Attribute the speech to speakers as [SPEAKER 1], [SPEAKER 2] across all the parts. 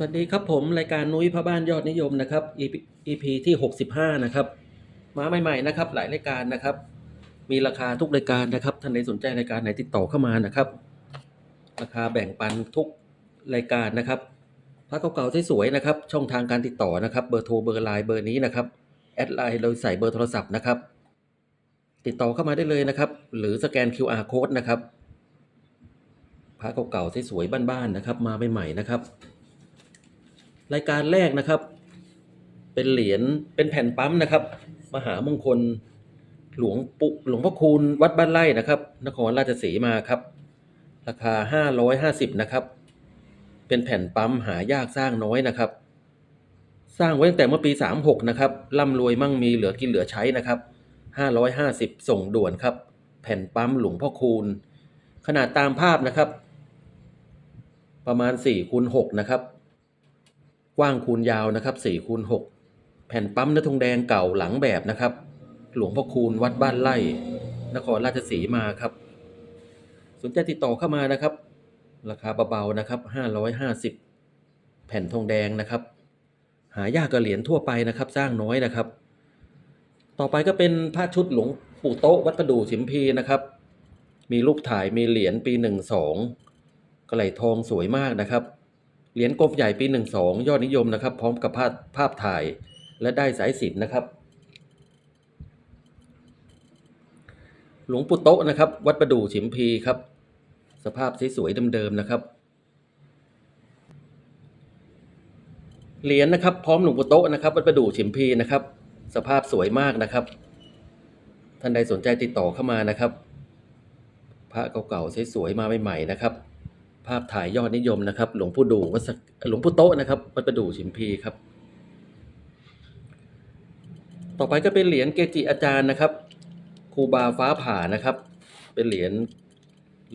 [SPEAKER 1] สวัสดีครับผม รายการนุ้ยพระบ้านยอดนิยมนะครับ EP EP ที่ 65 นะครับ มาใหม่ ๆ นะครับ หลายรายการนะครับ มีราคาทุกรายการนะครับท่านใดสนใจรายการไหนติดต่อเข้ามานะครับ ราคาแบ่งปันทุกรายการนะครับพระเก่าๆสวยๆนะครับ ช่องทางการติดต่อนะครับ เบอร์โทรเบอร์ไลน์เบอร์นี้นะครับแอดไลน์โดยใส่เบอร์โทรศัพท์นะครับ ติดต่อเข้ามาได้เลยนะครับ หรือสแกน QR code นะครับพระเก่าๆสวยๆบ้านๆนะครับ มาใหม่ๆนะครับ รายการแรกนะครับ เป็นเหรียญเป็นแผ่นปั๊มนะครับ มหามงคลหลวงปุหลวงพ่อคูณวัดบ้านไร่นะครับ นครราชสีมาครับ ราคา550นะครับ เป็นแผ่นปั๊มหายากสร้างน้อยนะครับ สร้างไว้ตั้งแต่เมื่อปี36นะครับร่ำรวยมั่งมีเหลือกินเหลือใช้นะครับ550ส่งด่วนครับ แผ่นปั๊มหลวงพ่อคูณขนาดตามภาพนะครับ ประมาณ4คูณ6นะครับ กว้างคูณยาวนะครับ4คูณ6แผ่นปั๊มเนื้อทองแดงเก่าหลังแบบนะครับ หลวงพ่อคูณวัดบ้านไร่ นครราชสีมาครับ สนใจติดต่อเข้ามานะครับ ราคาเบาๆนะครับ550 แผ่นทองแดงนะครับ หายากกว่าเหรียญทั่วไปนะครับ สร้างน้อยนะครับ ต่อไปก็เป็นผ้าชุดหลวงปู่โต๊ะวัดประดู่ฉิมพีนะครับ มีรูปถ่ายมีเหรียญปี12กระไหลทองสวยมากนะครับ เหรียญกลมใหญ่ปี 12 ยอดนิยมนะครับ พร้อมกับภาพภาพถ่ายและได้สายสิญจนนะครับ หลวงปู่โต๊ะนะครับ วัดประดู่ฉิมพีครับ สภาพสวยๆเดิมๆนะครับเหรียญนะครับ พร้อมหลวงปู่โต๊ะนะครับ วัดประดู่ฉิมพีนะครับ สภาพสวยมากนะครับ ท่านใดสนใจติดต่อเข้ามานะครับ พระเก่าๆสวยๆมาใหม่ๆนะครับ ภาพถ่ายยอดนิยมนะครับ หลวงปู่ดูวัดสักหลวงปู่โต๊ะนะครับวัดประดู่ฉิมพีครับ ต่อไปก็เป็นเหรียญเกจิอาจารย์นะครับครูบาฟ้าผ่านะครับ เป็นเหรียญ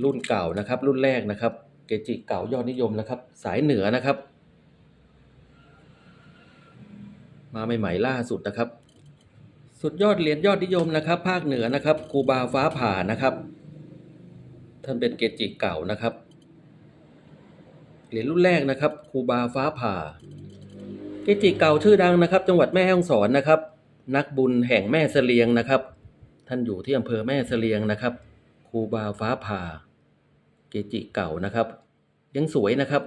[SPEAKER 1] รุ่นเก่านะครับ รุ่นแรกนะครับ เกจิเก่ายอดนิยมนะครับ สายเหนือนะครับ มาใหม่ๆล่าสุดนะครับ สุดยอดเหรียญยอดนิยมนะครับ ภาคเหนือนะครับครูบาฟ้าผ่านะครับ ท่านเป็นเกจิเก่านะครับ เหรียญรุ่นแรกนะครับครูบาฟ้าผ่าเกจิเก่าชื่อดังนะครับ จังหวัดแม่ฮ่องสอนนะครับ นักบุญแห่งแม่เสลียงนะครับ ท่านอยู่ที่อำเภอแม่เสลียงนะครับครูบาฟ้าผ่า เกจิเก่านะครับ ยังสวยนะครับ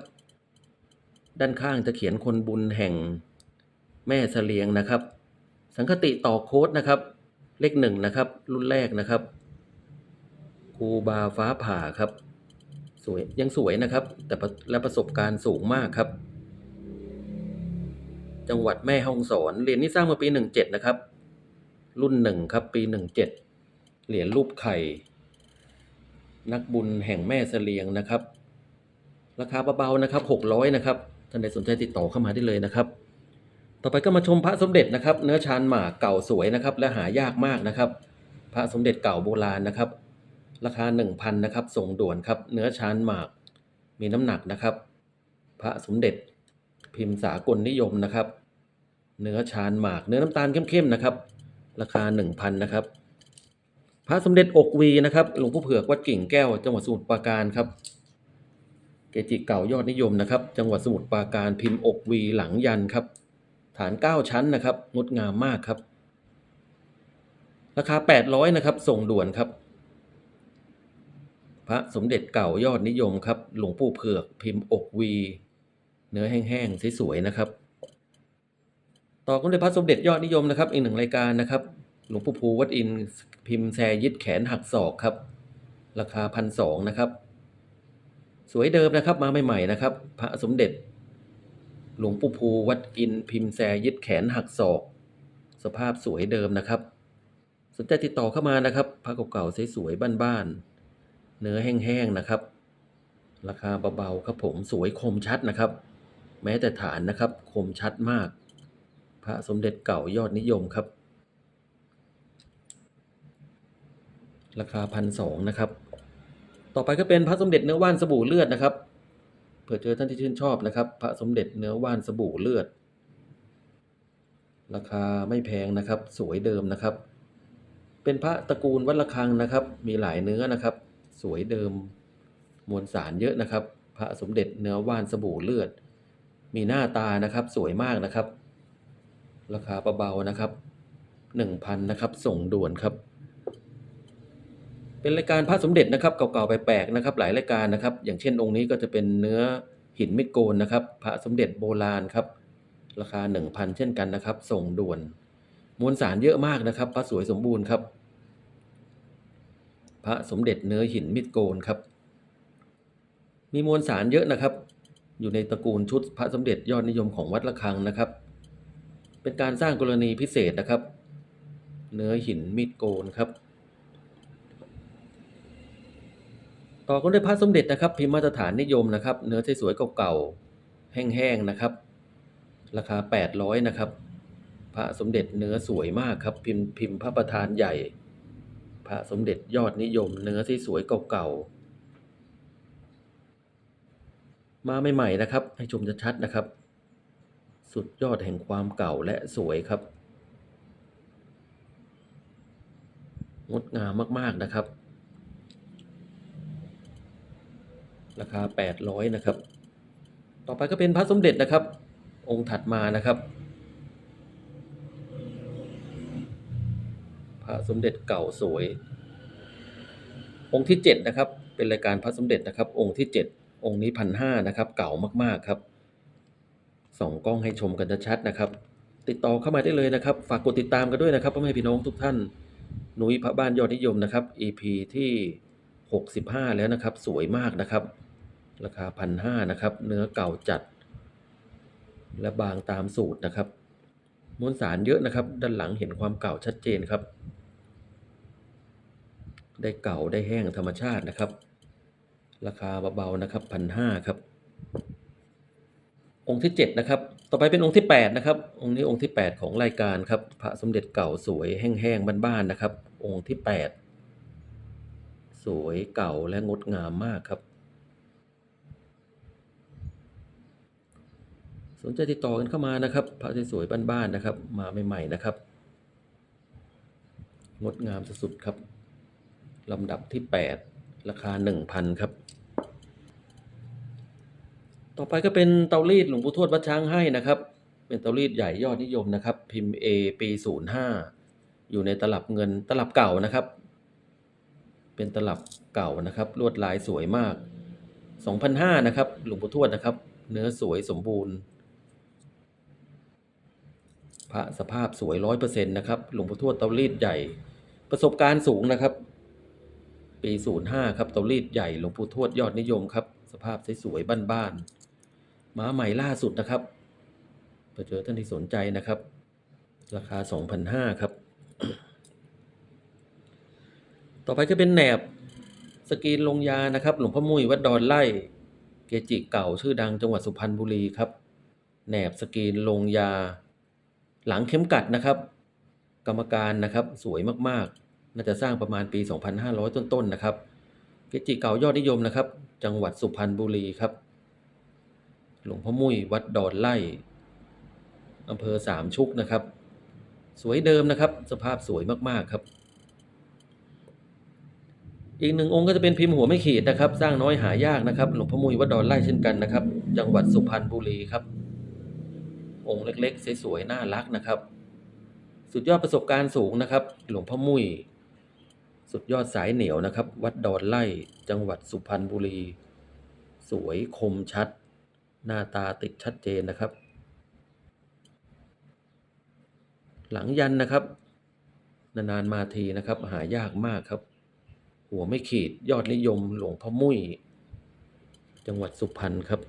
[SPEAKER 1] ด้านข้างจะเขียนคนบุญแห่งแม่เสลียงนะครับ สังคติต่อโค้ดนะครับ เลขหนึ่งนะครับ รุ่นแรกนะครับครูบาฟ้าผ่าครับ สวยยังสวยนะครับ แต่ระและประสบการณ์สูงมากครับ จังหวัดแม่ฮ่องสอนเหรียญนี้สร้างมาปีหนึ่งเจ็ดนะครับ รุ่นหนึ่งครับปีหนึ่งเจ็ดเหรียญรูปไข่ นักบุญแห่งแม่เสลียงนะครับ ราคาเบาๆนะครับหกร้อยนะครับท่านใดสนใจติดต่อเข้ามาได้เลยนะครับ ต่อไปก็มาชมพระสมเด็จนะครับ เนื้อชานหมากเก่าสวยนะครับ และหายากมากนะครับ พระสมเด็จเก่าโบราณนะครับ ราคา 1,000นะครับ ส่งด่วนครับ เนื้อชานหมาก มีน้ำหนักนะครับ พระสมเด็จ พิมพ์สากลนิยมนะครับ เนื้อชานหมาก เนื้อน้ำตาลเข้มๆนะครับ ราคา 1,000นะครับ พระสมเด็จอกวีนะครับหลวงพ่อเผือกวัดกิ่งแก้ว จังหวัดสมุทรปราการครับ เกจิเก่ายอดนิยมนะครับ จังหวัดสมุทรปราการพิมพ์อกวีหลังยันครับ ฐาน 9 ชั้นนะครับ งดงามมากครับ ราคา 800นะครับ ส่งด่วนครับ พระสมเด็จเก่ายอดนิยมครับ หลวงปู่เผือกพิมพ์อกวี เนื้อแห้งๆสวยๆนะครับ ต่อกันด้วยพระสมเด็จยอดนิยมนะครับ อีกหนึ่งรายการนะครับ หลวงปู่ภูวัดอินพิมพ์แซยิดแขนหักศอกครับ ราคาพันสองนะครับ สวยเดิมนะครับมาใหม่ๆนะครับ พระสมเด็จ หลวงปู่ภูวัดอินพิมพ์แซยิดแขนหักศอก สภาพสวยเดิมนะครับ สนใจติดต่อเข้ามานะครับพระเก่าๆสวยๆบ้านๆ เนื้อแห้งๆนะครับ ราคาเบาๆครับผมสวยคมชัดนะครับ แม้แต่ฐานนะครับคมชัดมาก พระสมเด็จเก่ายอดนิยมครับ ราคาพันสองนะครับ ต่อไปก็เป็นพระสมเด็จเนื้อว่านสบู่เลือดนะครับเผื่อเจอท่านที่ชื่นชอบนะครับ พระสมเด็จเนื้อว่านสบู่เลือด ราคาไม่แพงนะครับ สวยเดิมนะครับ เป็นพระตระกูลวัดระฆังนะครับ มีหลายเนื้อนะครับ สวยเดิมมวลสารเยอะนะครับ พระสมเด็จเนื้อว่านสบู่เลือด มีหน้าตานะครับสวยมากนะครับ ราคาเบาๆนะครับหนึ่งพันนะครับ ส่งด่วนครับ เป็นรายการพระสมเด็จนะครับ เก่าๆไปแปลกๆนะครับ หลายรายการนะครับ อย่างเช่นองค์นี้ก็จะเป็นเนื้อหินมิดโกนนะครับ พระสมเด็จโบราณครับ ราคา 1,000 เช่นกันนะครับ ส่งด่วน มวลสารเยอะมากนะครับ พระสวยสมบูรณ์ครับ พระสมเด็จเนื้อหินมิดโกนครับ มีมวลสารเยอะนะครับ อยู่ในตระกูลชุดพระสมเด็จยอดนิยมของวัดระฆังนะครับ เป็นการสร้างกรณีพิเศษนะครับ เนื้อหินมิดโกนครับ ต่อกันด้วยพระสมเด็จนะครับ พิมพ์มาตรฐานนิยมนะครับ เนื้อสวยๆเก่าๆแห้งๆนะครับ ราคา 800 นะครับพระสมเด็จเนื้อสวยมากครับ พิมพ์พิมพ์พระประธานใหญ่ พระสมเด็จยอดนิยมเนื้อที่สวยเก่าๆ มาใหม่ๆนะครับ ให้ชมชัดๆนะครับ สุดยอดแห่งความเก่าและสวยครับ งดงามมากๆนะครับ ราคา 800 นะครับ ต่อไปก็เป็นพระสมเด็จนะครับ องค์ถัดมานะครับ พระสมเด็จเก่าสวย องค์ที่7นะครับ เป็นรายการพระสมเด็จนะครับ องค์ที่ 7 องค์นี้พันห้านะครับ เก่ามากๆครับส่องกล้องให้ชมกันชัดๆนะครับ ติดต่อเข้ามาได้เลยนะครับ ฝากกดติดตามกันด้วยนะครับพ่อแม่พี่น้องทุกท่านหนุยพระบ้านยอดนิยมนะครับ EP ที่ 65 แล้วนะครับ สวยมากนะครับ ราคาพันห้านะครับ เนื้อเก่าจัด และบางตามสูตรนะครับมวลสารเยอะนะครับ ด้านหลังเห็นความเก่าชัดเจนครับ ได้เก่าได้แห้งธรรมชาตินะครับ ราคาเบาๆนะครับพันห้าครับ องค์ที่เจ็ดนะครับ ต่อไปเป็นองค์ที่แปดนะครับ องค์นี้องค์ที่แปดของรายการครับ พระสมเด็จเก่าสวยแห้งๆบ้านๆนะครับ องค์ที่แปดสวยเก่าและงดงามมากครับ สนใจติดต่อกันเข้ามานะครับ พระสวยๆบ้านๆนะครับ มาใหม่ๆนะครับ งดงามสุดๆครับ ลำดับที่ 8 ราคา 1,000 ครับ ต่อไปก็เป็นเตารีดหลวงปู่ทวดวัดช้างให้นะครับ เป็นเตารีดใหญ่ยอดนิยมนะครับ พิมพ์ A ปี 05 อยู่ในตลับเงินตลับเก่านะครับ เป็นตลับเก่านะครับ ลวดลายสวยมาก2,500นะครับ หลวงปู่ทวดนะครับ เนื้อสวยสมบูรณ์พระสภาพสวยร้อยเปอร์เซ็นต์นะครับ หลวงปู่ทวดเตารีดใหญ่ ประสบการณ์สูงนะครับ ปีศูนย์ห้าครับเตารีดใหญ่หลวงปู่ทวดยอดนิยมครับ สภาพสวยๆบ้านๆม้าใหม่ล่าสุดนะครับเผื่อเจอท่านที่สนใจนะครับ ราคาสองพันห้าครับ ต่อไปก็เป็นแหนบสกรีนลงยานะครับ หลวงพ่อมุ้ยวัดดอนไล่เกจิเก่าชื่อดังจังหวัดสุพรรณบุรีครับแหนบสกรีนลงยา หลังเข็มกัดนะครับ กรรมการนะครับสวยมากๆ น่าจะสร้างประมาณปี 2,500 ต้นๆนะครับ เกจิเก่ายอดนิยมนะครับ จังหวัดสุพรรณบุรีครับ หลวงพ่อมุ้ยวัดดอนไล่อำเภอสามชุกนะครับ สวยเดิมนะครับ สภาพสวยมากๆครับ อีกหนึ่งองค์ก็จะเป็นพิมพ์หัวไม่ขีดนะครับ สร้างน้อยหายากนะครับ หลวงพ่อมุ้ยวัดดอนไล่เช่นกันนะครับ จังหวัดสุพรรณบุรีครับ องค์เล็กๆสวยๆน่ารักนะครับ สุดยอดประสบการณ์สูงนะครับ หลวงพ่อมุ้ย สุดยอดสายเหนียวนะครับ วัดดอนไล่จังหวัดสุพรรณบุรี สวยคมชัด หน้าตาติดชัดเจนนะครับ หลังยันนะครับ นานๆมาทีนะครับ หายากมากครับ หัวไม่ขีดยอดนิยมหลวงพ่อมุ้ยจังหวัดสุพรรณครับ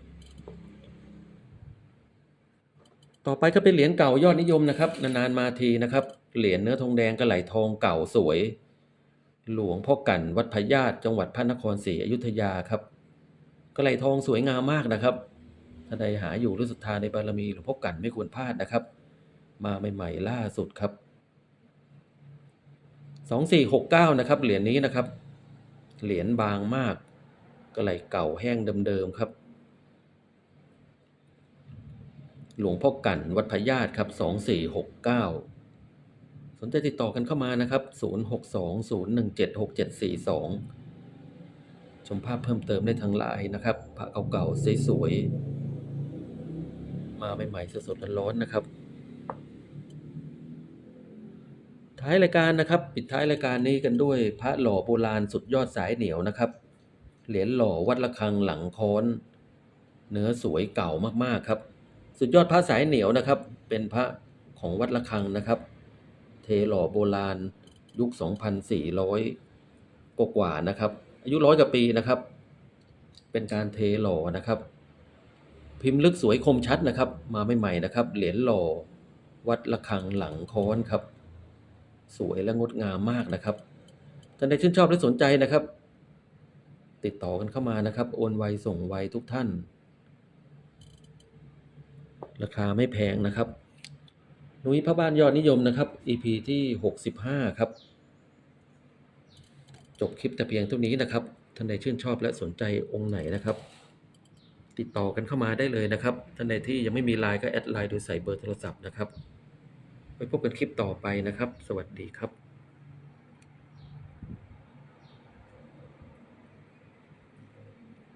[SPEAKER 1] ต่อไปก็เป็นเหรียญเก่ายอดนิยมนะครับ นานๆมาทีนะครับ เหรียญเนื้อทองแดงกระไหลทองเก่าสวย หลวงพ่อกันวัดพญาตจังหวัดพระนครศรีอยุธยาครับกระไหลทองสวยงามมากนะครับถ้าใดหาอยู่หรือศรัทธาในบารมีหลวงพ่อกันไม่ควรพลาดนะครับ มาใหม่ๆล่าสุดครับสองสี่หกเก้านะครับเหรียญนี้นะครับ เหรียญบางมากกระไหลเก่าแห้งเดิมๆครับ หลวงพ่อกันวัดพญาตครับสองสี่หกเก้า สนใจติดต่อกันเข้ามานะครับศูนย์หกสองศูนย์หนึ่งเจ็ดหกเจ็ดสี่สองชมภาพเพิ่มเติมได้ทางไลน์นะครับพระเก่าๆสวยมาใหม่ๆสดๆร้อนๆนะครับ ท้ายรายการนะครับ ปิดท้ายรายการนี้กันด้วยพระหล่อโบราณสุดยอดสายเหนียวนะครับ เหรียญหล่อวัดระฆังหลังค้อน เนื้อสวยเก่ามากๆครับ สุดยอดพระสายเหนียวนะครับ เป็นพระของวัดระฆังนะครับ เทหล่อโบราณ ยุค 2,400 กว่าๆนะครับ อายุร้อยกว่าปีนะครับ เป็นการเทหล่อนะครับ พิมพ์ลึกสวยคมชัดนะครับ มาใหม่ๆนะครับ เหรียญหล่อวัดระฆังหลังค้อนครับ สวยและงดงามมากนะครับท่านใดชื่นชอบและสนใจนะครับ ติดต่อกันเข้ามานะครับ โอนไวส่งไวทุกท่าน ราคาไม่แพงนะครับ นุ้ยพระบ้านยอดนิยมนะครับ EP ที่ 65 ครับ จบคลิปแต่เพียงเท่านี้นะครับ ท่านใดชื่นชอบและสนใจองค์ไหนนะครับ ติดต่อกันเข้ามาได้เลยนะครับ ท่านใดที่ยังไม่มีไลน์ก็แอดไลน์โดยใส่เบอร์โทรศัพท์นะครับ ไว้พบกันคลิปต่อไปนะครับ สวัสดีครับ